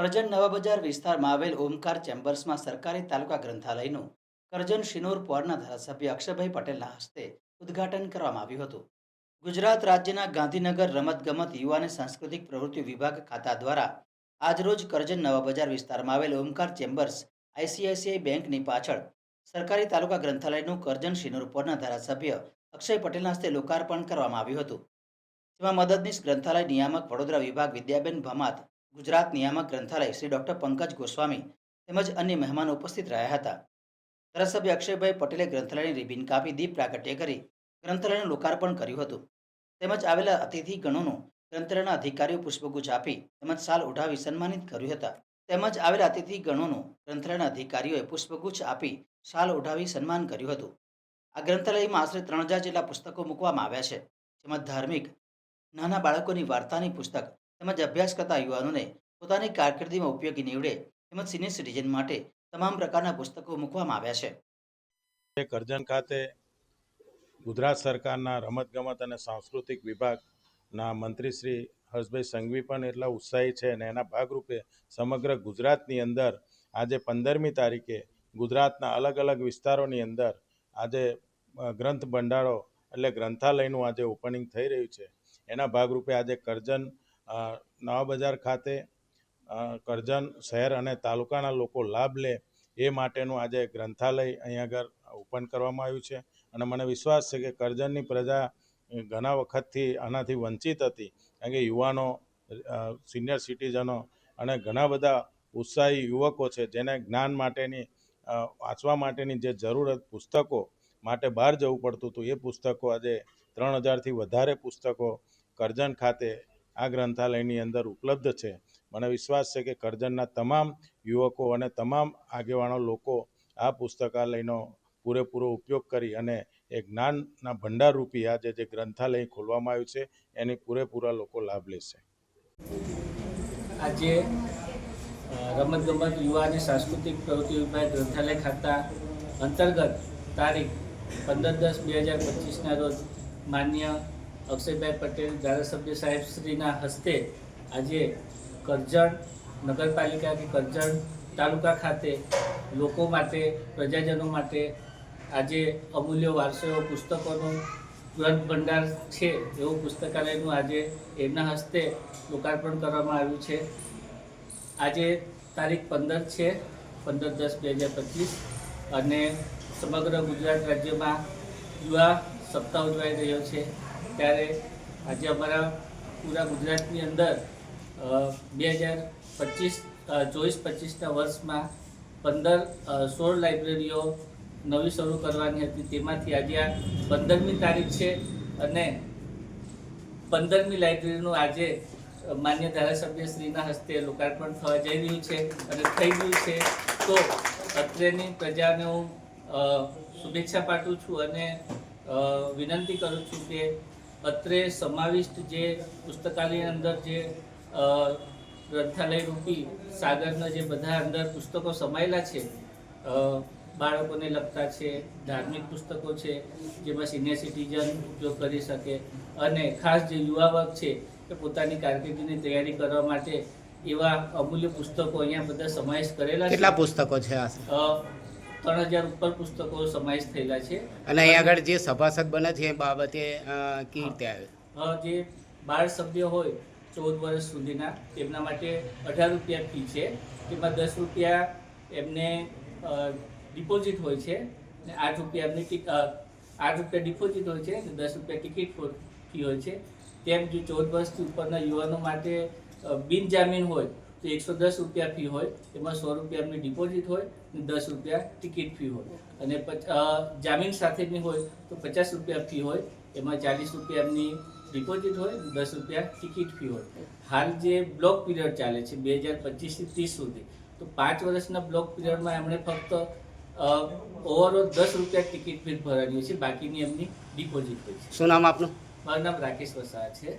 કરજણ નવા બજાર વિસ્તારમાં આવેલ ઓમકાર ચેમ્બર્સમાં સરકારી તાલુકા ગ્રંથાલયનું કરજણ શિનોર પોરના ધારાસભ્ય અક્ષયભાઈ પટેલના હસ્તે ઉદ્ઘાટન કરવામાં આવ્યું હતું. ગુજરાત રાજ્યના ગાંધીનગર રમતગમત યુવા અને સાંસ્કૃતિક પ્રવૃત્તિ વિભાગ ખાતા દ્વારા આજરોજ કરજણ નવા બજાર વિસ્તારમાં આવેલ ઓમકાર ચેમ્બર્સ આઈસીઆઈસીઆઈ બેંકની પાછળ સરકારી તાલુકા ગ્રંથાલયનું કરજણ શિનોર પોરના ધારાસભ્ય અક્ષય પટેલના હસ્તે લોકાર્પણ કરવામાં આવ્યું હતું. જેમાં મદદનીશ ગ્રંથાલય નિયામક વડોદરા વિભાગ વિદ્યાબેન ભમાત ગુજરાત નિયામક ગ્રંથાલય શ્રી ડોક્ટર પંકજ ગોસ્વામી તેમજ અન્ય મહેમાનો ઉપસ્થિત રહ્યા હતા. ધારાસભ્ય અક્ષયભાઈ પટેલે ગ્રંથાલયની રિબિન કાપી દીપ પ્રાગટ્ય કરી ગ્રંથાલયનું લોકાર્પણ કર્યું હતું. તેમજ આવેલા અતિથિ ગણોનું ગ્રંથાલયના અધિકારીઓ પુષ્પગુચ્છ આપી તેમજ સાલ ઉઠાવી સન્માનિત કર્યું હતા. તેમજ આવેલા અતિથિ ગણોનું ગ્રંથાલયના અધિકારીઓએ પુષ્પગુચ્છ આપી શાલ ઉઠાવી સન્માન કર્યું હતું. આ ગ્રંથાલયમાં આશરે ત્રણ હજાર જેટલા પુસ્તકો મૂકવામાં આવ્યા છે. જેમાં ધાર્મિક નાના બાળકોની વાર્તાની પુસ્તક તેમજ અભ્યાસ કરતા યુવાનોને પોતાની કારકિર્દીમાં ઉપયોગી નીવડે તેમજ સિનિયર સિટીઝન માટે તમામ પ્રકારના પુસ્તકો મૂકવામાં આવ્યા છે. કરજણ ખાતે ગુજરાત સરકારના રમતગમત અને સાંસ્કૃતિક વિભાગના મંત્રી શ્રી હર્ષભાઈ સંઘવી પણ એટલા ઉત્સાહી છે અને એના ભાગરૂપે સમગ્ર ગુજરાતની અંદર આજે પંદરમી તારીખે ગુજરાતના અલગ અલગ વિસ્તારોની અંદર આજે ગ્રંથ ભંડારો એટલે ગ્રંથાલયનું આજે ઓપનિંગ થઈ રહ્યું છે. એના ભાગરૂપે આજે કરજણ નવા બજાર ખાતે કરજણ શહેર અને તાલુકાના લોકો લાભ લે એ માટેનું આજે ગ્રંથાલય અહીં આગળ ઓપન કરવામાં આવ્યું છે. અને મને વિશ્વાસ છે કે કરજણની પ્રજા ઘણા વખતથી આનાથી વંચિત હતી. કારણ કે યુવાનો સિનિયર સિટીઝનો અને ઘણા બધા ઉત્સાહી યુવકો છે, જેને જ્ઞાન માટેની વાંચવા માટેની જે જરૂરત પુસ્તકો માટે બહાર જવું પડતું હતું, એ પુસ્તકો આજે ત્રણ હજારથી વધારે પુસ્તકો કરજણ ખાતે આ ગ્રંથાલયની અંદર ઉપલબ્ધ છે. મને વિશ્વાસ છે કે કરજણના તમામ યુવકો અને તમામ આગેવાનો લોકો આ પુસ્તકાલયનો પૂરેપૂરો ઉપયોગ કરી અને એ જ્ઞાનના ભંડારરૂપી આજે જે ગ્રંથાલય ખોલવામાં આવ્યું છે, એની પૂરેપૂરા લોકો લાભ લેશે. આજે રમતગમત, યુવા અને સાંસ્કૃતિક પ્રવૃત્તિ વિભાગ ગ્રંથાલય ખાતા અંતર્ગત તારીખ પંદર દસ બે હજાર પચીસના રોજ માન્ય અક્ષયભાઈ પટેલ, ધારાસભ્ય સાહેબશ્રીના હસ્તે આજે કરજણ નગરપાલિકા કે કરજણ તાલુકા ખાતે લોકો માટે, પ્રજાજનો માટે આજે અમૂલ્ય વારસો એવો પુસ્તકોનો ગ્રંથ ભંડાર છે એવું પુસ્તકાલયનું આજે એમના હસ્તે લોકાર્પણ કરવામાં આવ્યું છે. આજે તારીખ પંદર છે, પંદર દસ બે હજાર પચીસ અને સમગ્ર ગુજરાત રાજ્યમાં યુવા સપ્તાહ ઉજવાઈ રહ્યો છે. ત્યારે આજે અમારા પૂરા ગુજરાતની અંદર બે હજાર પચીસ ચોવીસ પચીસના વર્ષમાં પંદર સોળ લાઇબ્રેરીઓ નવી શરૂ કરવાની હતી. તેમાંથી આજે આ પંદરમી તારીખ છે અને પંદરમી લાઇબ્રેરીનું આજે માન્ય ધારાસભ્ય શ્રીના હસ્તે લોકાર્પણ થવા જઈ રહ્યું છે અને થઈ ગયું છે. તો અત્રેની પ્રજાને હું શુભેચ્છા પાઠવું છું અને વિનંતી કરું છું કે અત્રે સમાવિષ્ટ જે પુસ્તકાલયની અંદર જે ગ્રંથાલય રૂપી સાગરના જે બધા અંદર પુસ્તકો સમાયેલા છે બાળકોને લગતા છે ધાર્મિક પુસ્તકો છે જેમાં સિનિયર સિટીઝન ઉપયોગ કરી શકે અને ખાસ જે યુવા વર્ગ છે કે પોતાની કારકિર્દીની તૈયારી કરવા માટે એવા અમૂલ્ય પુસ્તકો અહીંયા બધા સમાવેશ કરેલા છે. કેટલા પુસ્તકો છે આ? ત્રણ હજાર ઉપર પુસ્તકો સમાવેશ થયેલા છે. અને અહીંયા આગળ જે સભાસદ બને છે એ બાબતે કેવી રીતે આવે? જે બાળ સભ્ય હોય ચૌદ વર્ષ સુધીના તેમના માટે અઢાર રૂપિયા ફી છે. તેમાં દસ રૂપિયા એમને ડિપોઝિટ હોય છે અને આઠ રૂપિયા એમની આઠ રૂપિયા ડિપોઝિટ હોય છે અને દસ રૂપિયા ટિકિટ ફી હોય છે. તેમ જો ચૌદ વર્ષથી ઉપરના યુવાનો માટે બિનજામીન હોય તો એકસો દસ રૂપિયા ફી હોય એમાં સો રૂપિયા એમની ડિપોઝિટ હોય અને દસ રૂપિયા ટિકિટ ફી હોય. અને જામીન સાથેની હોય તો પચાસ રૂપિયા ફી હોય એમાં ચાલીસ રૂપિયા એમની ડિપોઝિટ હોય દસ રૂપિયા ટિકિટ ફી હોય. હાલ જે બ્લોક પીરિયડ ચાલે છે બે હજાર પચીસથી ત્રીસ સુધી તો પાંચ વર્ષના બ્લોક પીરિયડમાં એમણે ફક્ત ઓવરઓલ દસ રૂપિયા ટિકિટ ફી ભરાવી છે બાકીની એમની ડિપોઝિટ હોય છે. શું નામ આપનું? મારું નામ રાકેશ વસાવા છે.